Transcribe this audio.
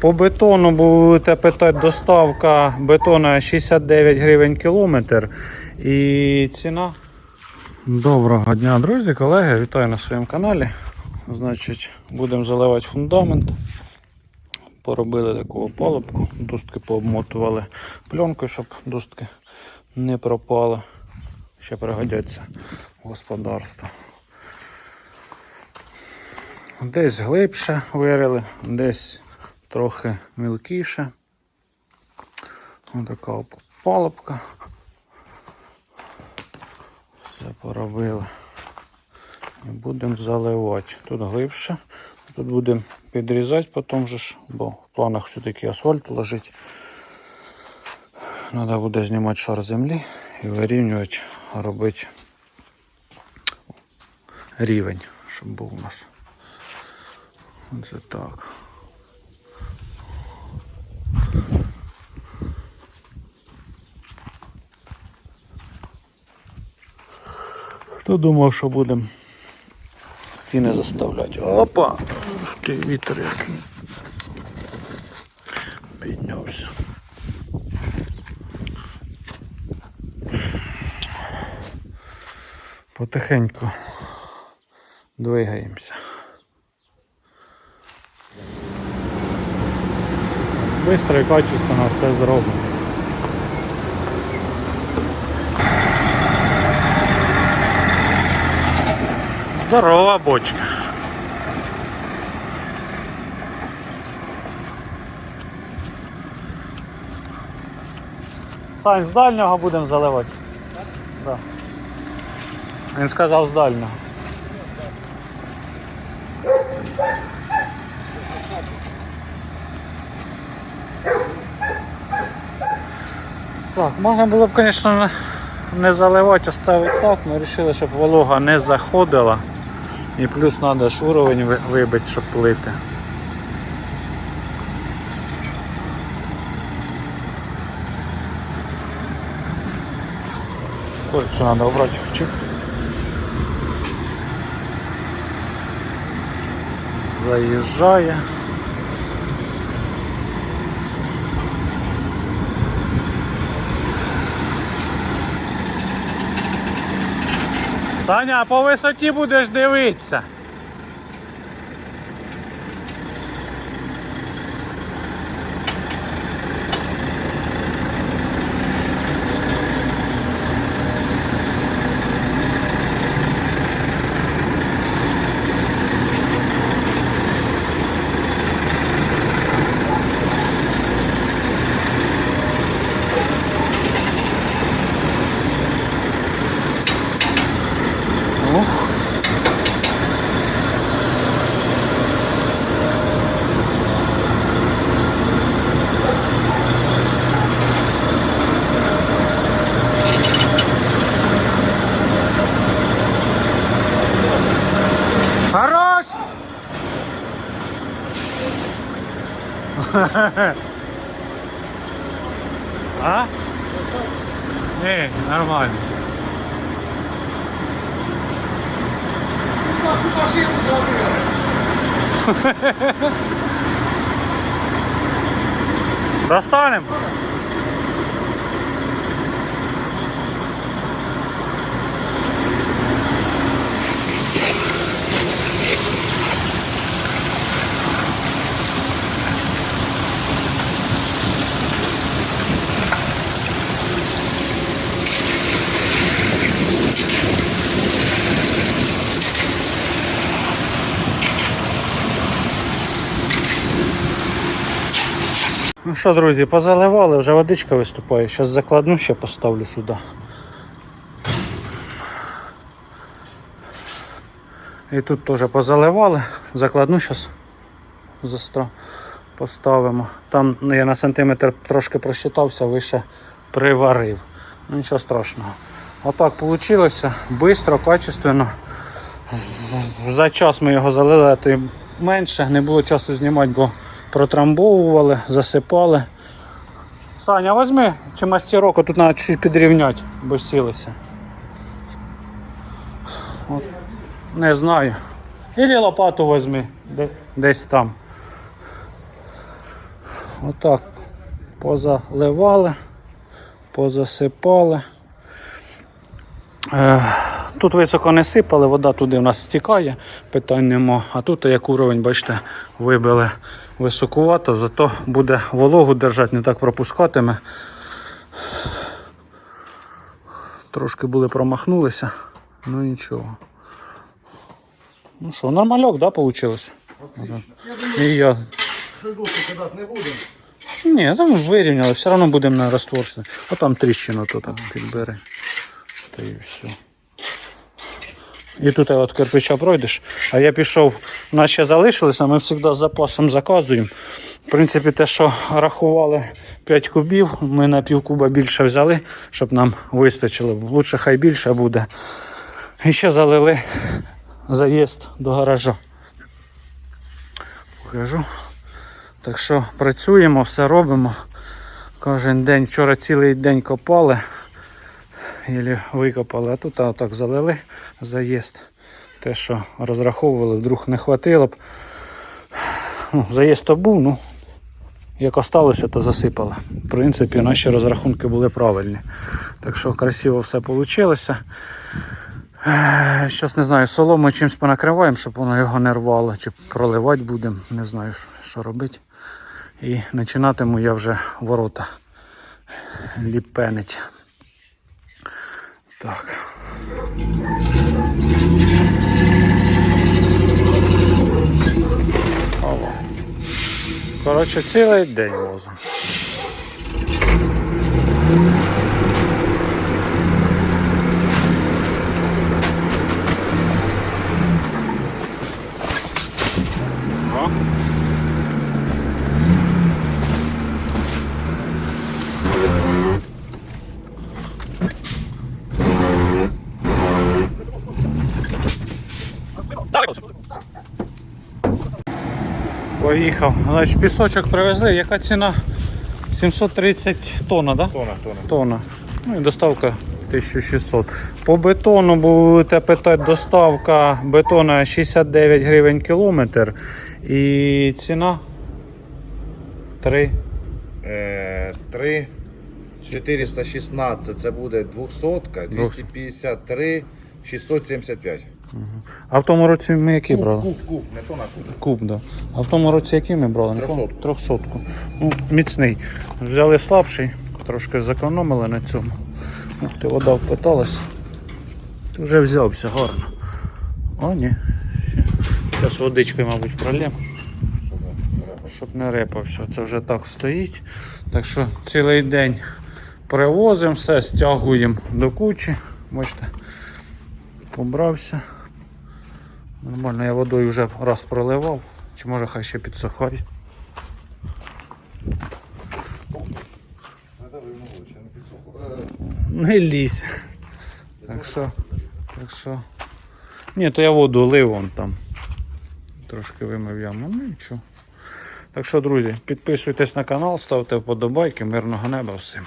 По бетону будете питати доставка бетона 69 гривень кілометр. І ціна. Доброго дня, друзі, колеги. Вітаю на своєму каналі. Значить, будемо заливати фундамент. Поробили таку опалубку, достки пообмотували пленкою, щоб достки не пропали. Ще пригодяться господарство. Десь глибше вирили, десь трохи мілкіше. Ось така опалубка. Все поробили. І будемо заливати. Тут глибше. Тут будемо підрізати потім же ж, бо в планах все-таки асфальт ложить. Треба буде знімати шар землі і вирівнювати, робити рівень, щоб був у нас. Оце так. Хто думав, що будемо стіни заставляти? Опа! Ти, вітер який. Піднявся. Потихеньку двигаємося. Быстро і качественно все зроблено. Здорова бочка. Сань, з дальнього будемо заливати. Да. Він сказав з дальнього. Так, можна було б, звісно, не заливати, оставити так, ми вирішили, щоб волога не заходила. І плюс треба ж уровень вибити, щоб плити. Ой, це треба обрати чик. Заїжджає. Саня, по висоті будеш дивитися. Ух. Хорош! а? Не, нормально. Достанем? Що, друзі, позаливали, вже водичка виступає. Зараз закладну ще поставлю сюди. І тут теж позаливали. Закладну зараз застра поставимо. Там ну, я на сантиметр трошки просчитався, вище приварив. Ну нічого страшного. Отак вийшло. Бистро, качественно. За час ми його залили, а то менше, не було часу знімати, бо протрамбовували, засипали. Саня, возьми чи мастерок, тут треба чуть підрівняти, бо сілися. От. Не знаю. Ілі лопату возьми, де, десь там. отак позаливали, позасипали. Е, Тут високо не сипали, вода туди в нас стікає, питань нема. А тут як уровень, бачите, вибили високувато, зато буде вологу держати, не так пропускатиме. Трошки були промахнулися, ну нічого. Ну що, нормальок, да, вийшло? І я. Що досі кидати не будемо. Ні, там вирівняли, все одно будемо на розтворці. А там тріщину то так підбери. Та і все. І тут от кирпича пройдеш. А я пішов, у нас ще залишилося, ми завжди з запасом заказуємо. В принципі, те, що рахували 5 кубів, ми на пів куба більше взяли, щоб нам вистачило. Лучше хай більше буде. І ще залили заїзд до гаража. Покажу. Так що працюємо, все робимо. Кожен день, вчора цілий день копали, Єлі викопали, а тут а, залили заїзд. Те, що розраховували, вдруг не хватило б. Ну, заїзд то був, ну як осталося, то засипали. В принципі, наші розрахунки були правильні. Так що красиво все вийшло. Зараз не знаю, солому чимось понакриваємо, щоб воно його не рвало, чи проливати будемо, не знаю, що робити. І починатиму я вже ворота ліпенить. Так. Коротше, цілий день возимо. Поїхав. Значить, пісочок привезли. Яка ціна? 730 тонна, так? Да? Тона, тона. Тонна. Ну і доставка 1600. По бетону будете питати, доставка бетона 69 гривень кілометр. І ціна 3. Е, 3, 416, це буде 200, 253, 675. А в тому році ми який Куб, брали? куб, куб, не тона, куб. Куб, да. А в тому році який ми брали? Трьохсотку. Трьохсотку. Ну, міцний. Взяли слабший, трошки зекономили на цьому. Ух ти, вода впиталась. Вже взявся гарно. О, ні. Зараз водичкою, мабуть, пролємо. щоб не репався. Це вже так стоїть. Так що цілий день привозимо все, стягуємо до кучі. Бачите, побрався. Нормально, я водою вже раз проливав, чи може хай ще підсохає. Не лізь. Так що, так що. Ні, то я воду лив вон там. Трошки вимив яму, ну нічого. Так що, друзі, підписуйтесь на канал, ставте вподобайки, мирного неба всім.